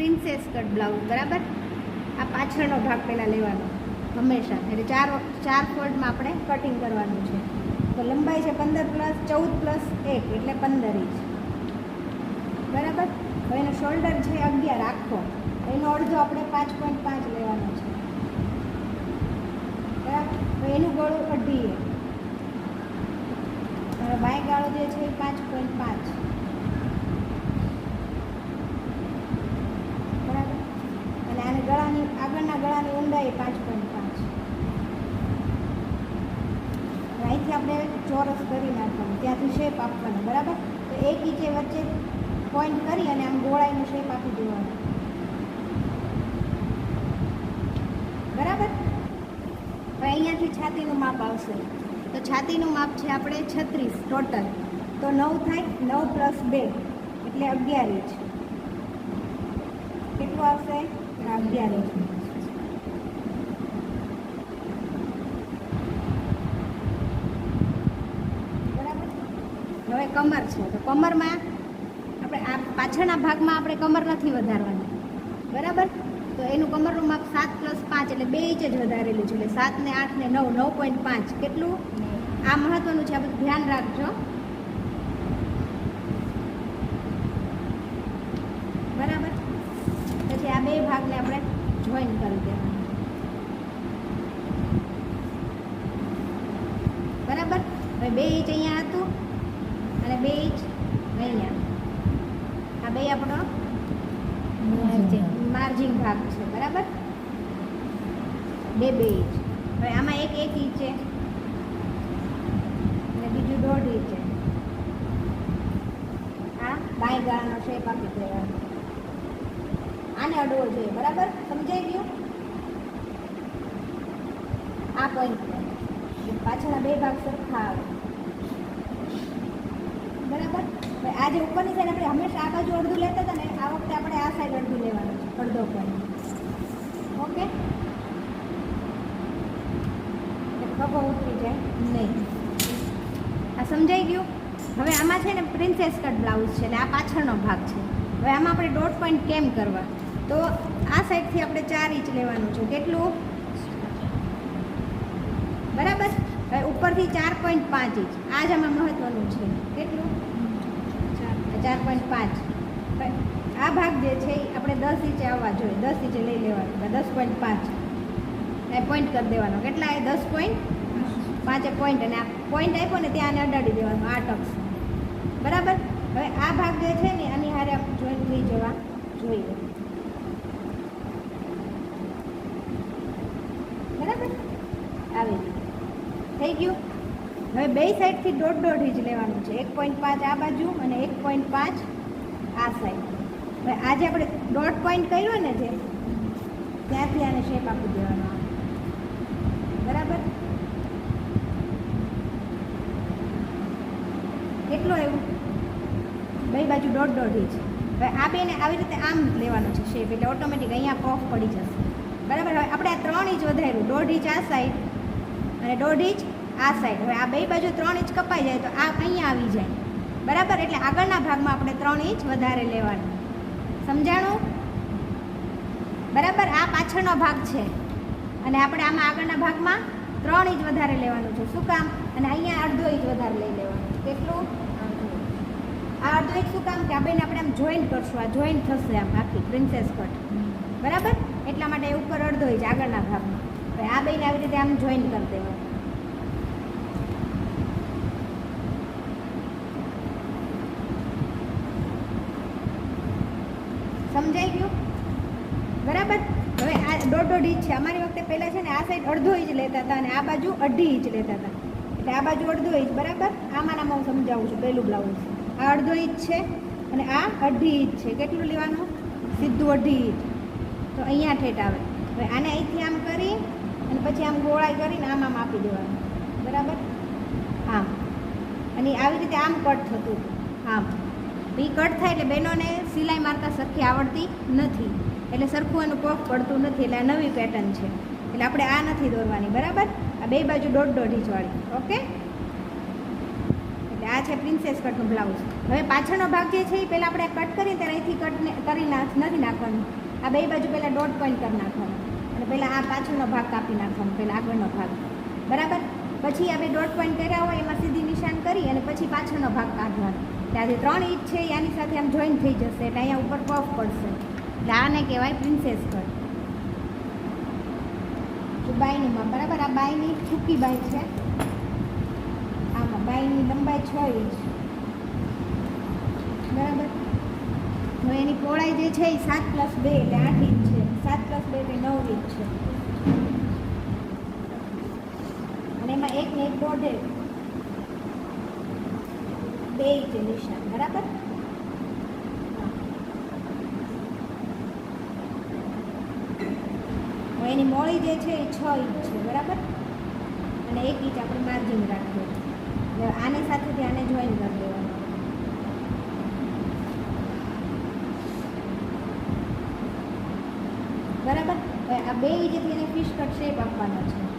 Princess cut blouse, બરાબર? આ પાછળનો ભાગ પહેલાં લેવાનો, હંમેશા. એટલે ચાર ચાર ફોલ્ડમાં આપણે કટિંગ કરવાનું છે. તો લંબાઈ છે પંદર પ્લસ, ચૌદ પ્લસ એક, એટલે પંદર ઇંચ. બરાબર? હવે એનો શોલ્ડર છે અગિયાર, આખો. એનો અડધો આપણે પાંચ પોઈન્ટ પાંચ લેવાનો છે. બરાબર? એનું ગળું અઢી બાય ગાળો જે છે એ પાંચ પોઈન્ટ પાંચ બરાબર અને આને ગળાની આગળના ગળાની ઊંડાઈ પાંચ. પોઈન્ટ પાંચ અહીંથી આપણે ચોરસ કરી નાખવાનું. ત્યાંથી શેપ આપવાનો, બરાબર? તો એક ઇંચે વચ્ચે પોઈન્ટ કરી અને આમ ગોળાઈનો શેપ આપી દેવાનો. બરાબર? હવે અહીંયાથી છાતીનું માપ આવશે. તો છાતીનું માપ છે આપણે છત્રીસ ટોટલ તો નવ થાય, નવ પ્લસ બે, એટલે અગિયાર ઇંચ. કેટલું આવશે? અગિયાર ઇંચ બરાબર હવે કમર છે. તો કમરમાં આપણે આ પાછળના ભાગમાં આપણે કમર નથી વધારવાની. બરાબર? તો એનું કમરનું માપ સાત પ્લસ પાંચ એટલે બે ઇંચ જ વધારેલું છે. એટલે સાત ને આઠ ને નવ નવ પોઈન્ટ પાંચ. કેટલું? આ મહત્વનું છે. આ બધું ધ્યાન રાખજો. બરાબર? પછી આ બે ભાગને આપણે જોઈન કરી દેવાના. બરાબર? હવે બે ઇંચ અહીંયા હતું. અને બે ઇંચ અહીંયા. આ બે આપણો માર્જિંગ ભાગ છે, બરાબર? બે બે ઇંચ. હવે આમાં એક એક ઇંચ છે. અને બીજું દોઢ ઇંચ છે. આ બાય ગાળાનો શેપ આપી દેવાનો. આને અડવો જોઈએ, બરાબર? સમજાઈ ગયું? આ પોઈન્ટ પાછળના બે ભાગ સરખા આવે બરાબર હવે આ જે ઉપરની સાઈડ આપણે હંમેશા આ બાજુ અડધું લેતા હતા ને આ વખતે આપણે આ સાઈડ અડધું લેવાનું અડધો ઉપર ઓકે? ખભો ઉતરી જાય. નહીં. આ સમજાઈ ગયું? હવે આમાં છે ને પ્રિન્સેસ કટ બ્લાઉઝ છે ને આ પાછળનો ભાગ છે. હવે આમાં આપણે દોઢ પોઈન્ટ કેમ કરવા? તો આ સાઈડથી આપણે ચાર ઇંચ લેવાનું છે. કેટલું? બરાબર? હવે ઉપરથી ચાર પોઈન્ટ પાંચ ઇંચ. આ જ આમાં મહત્વનું છે. કેટલું? ચાર પોઈન્ટ પાંચ. આ ભાગ જે છે એ આપણે દસ ઇંચે આવવા જોઈએ. દસ ઇંચે લઈ લેવાનું. દસ પોઈન્ટ પાંચ. એ પોઈન્ટ કરી દેવાનો. કેટલા એ? દસ પોઈન્ટ પાંચે. પોઈન્ટ અને આ પોઈન્ટ આપ્યો ને ત્યાં આને અડાડી દેવાનું, આ ટક્સ. બરાબર? હવે આ ભાગ જે છે ને, આની હારે જોઈન્ટ થઈ જવા જોઈએ. બરાબર? આવી થઈ ગયું? હવે બે સાઈડથી દોઢ દોઢ ઇંચ લેવાનું છે. એક પોઈન્ટ પાંચ આ બાજુ અને એક પોઈન્ટ પાંચ આ સાઈડ હવે આજે આપણે દોઢ પોઈન્ટ કર્યો ને જે, ત્યાંથી આને શેપ આપી દેવાનો. બરાબર? કેટલો એવું? બે બાજુ દોઢ દોઢ ઇંચ. હવે આ બેને આવી રીતે આમ લેવાનો છે શેપ એટલે ઓટોમેટિક અહીંયા પોફ પડી જશે. બરાબર? હવે આપણે આ ત્રણ ઇંચ વધાર્યું. દોઢ ઇંચ આ સાઈડ અને દોઢ ઇંચ આ સાઈડ હવે આ બે બાજુ ત્રણ ઇંચ કપાઈ જાય તો આ અહીંયા આવી જાય. બરાબર? એટલે આગળના ભાગમાં આપણે ત્રણ ઇંચ વધારે લેવાનું. સમજાણું? બરાબર? આ પાછળનો ભાગ છે. અને આપણે આમાં આગળના ભાગમાં ત્રણ ઇંચ વધારે લેવાનું છે. શું કામ? અને અહીંયા અડધો ઇંચ વધારે લઈ લેવાનું. કેટલું? આ અડધો ઇંચ શું કામ? કે આ બેને આપણે આમ જોઈન્ટ કરશું. આ જોઈન્ટ થશે આમ આખી પ્રિન્સેસ કટ બરાબર? એટલા માટે ઉપર અડધો ઇંચ આગળના ભાગમાં. આ બેને આવી રીતે આમ જોઈન્ટ કરી દેવાનું. સમજાઈ ગયું? બરાબર? હવે આ દોઢ દોઢ ઇંચ છે. અમારી વખતે પહેલાં છે ને આ સાઈડ અડધો ઇંચ લેતા હતા અને આ બાજુ અઢી ઇંચ લેતા હતા. એટલે આ બાજુ અડધો ઇંચ, બરાબર? આમાં હું સમજાવું છું, પહેલું બ્લાઉઝ આ અડધો ઇંચ છે અને આ અઢી ઇંચ છે. કેટલું લેવાનું? સીધું અઢી ઇંચ. તો અહીંયા ઠેઠ આવે. હવે આને અહીંથી આમ કરી અને પછી આમ ગોળાઈ કરીને આમ આમ આપી દેવાનું. બરાબર? આમ. અને આવી રીતે આમ કટ થતું. આમ. એ કટ થાય એટલે બહેનોને સિલાઈ મારતા સરખી આવડતી નથી. એટલે સરખું એનું પગ પડતું નથી, એટલે આ નવી પેટર્ન છે. એટલે આપણે આ નથી દોરવાની, બરાબર? આ બે બાજુ દોઢ દોઢ ઇંચવાળી ઓકે? એટલે આ છે પ્રિન્સેસ કટનું બ્લાઉઝ હવે પાછળનો ભાગ જે છે એ પહેલાં આપણે કટ કરીએ ત્યારે અહીંથી કટને કરી નથી નાખવાનું. આ બે બાજુ પહેલાં દોઢ પોઈન્ટ કરી નાખવાનું. અને પહેલાં આ પાછળનો ભાગ કાપી નાખવાનો, પહેલાં આગળનો ભાગ. બરાબર? પછી આ બે દોઢ પોઈન્ટ કર્યા હોય, એમાં સીધી નિશાન કરી અને પછી પાછળનો ભાગ કાઢવાનો. જે ત્રણ ઇંચ છે એની સાથે આમ જોઈન થઈ જશે, એટલે અહીંયા ઉપર પફ પડશે. એટલે આને કહેવાય પ્રિન્સેસ કટ બાયનીમાં બરાબર? આ બાયની છૂકી બાય છે. આમાં બાયની લંબાઈ છ ઇંચ બરાબર? હવે એની પહોળાઈ જે છે એ સાત પ્લસ બે, એટલે આઠ ઇંચ છે. સાત પ્લસ બે એટલે નવ ઇંચ છે. અને એમાં એક ને એક દોઢે બે ઇંચ નિશાન બરાબર એની મોળી જે છે એ છ ઇંચ છે, બરાબર? અને એક ઇંચ આપણે માર્જિન રાખીએ. હવે આની સાથેથી આને જોઈન કરી દેવાનું. બરાબર? આ બે ઇંચથી એને ફિશ કટ શેપ આપવાનો છે.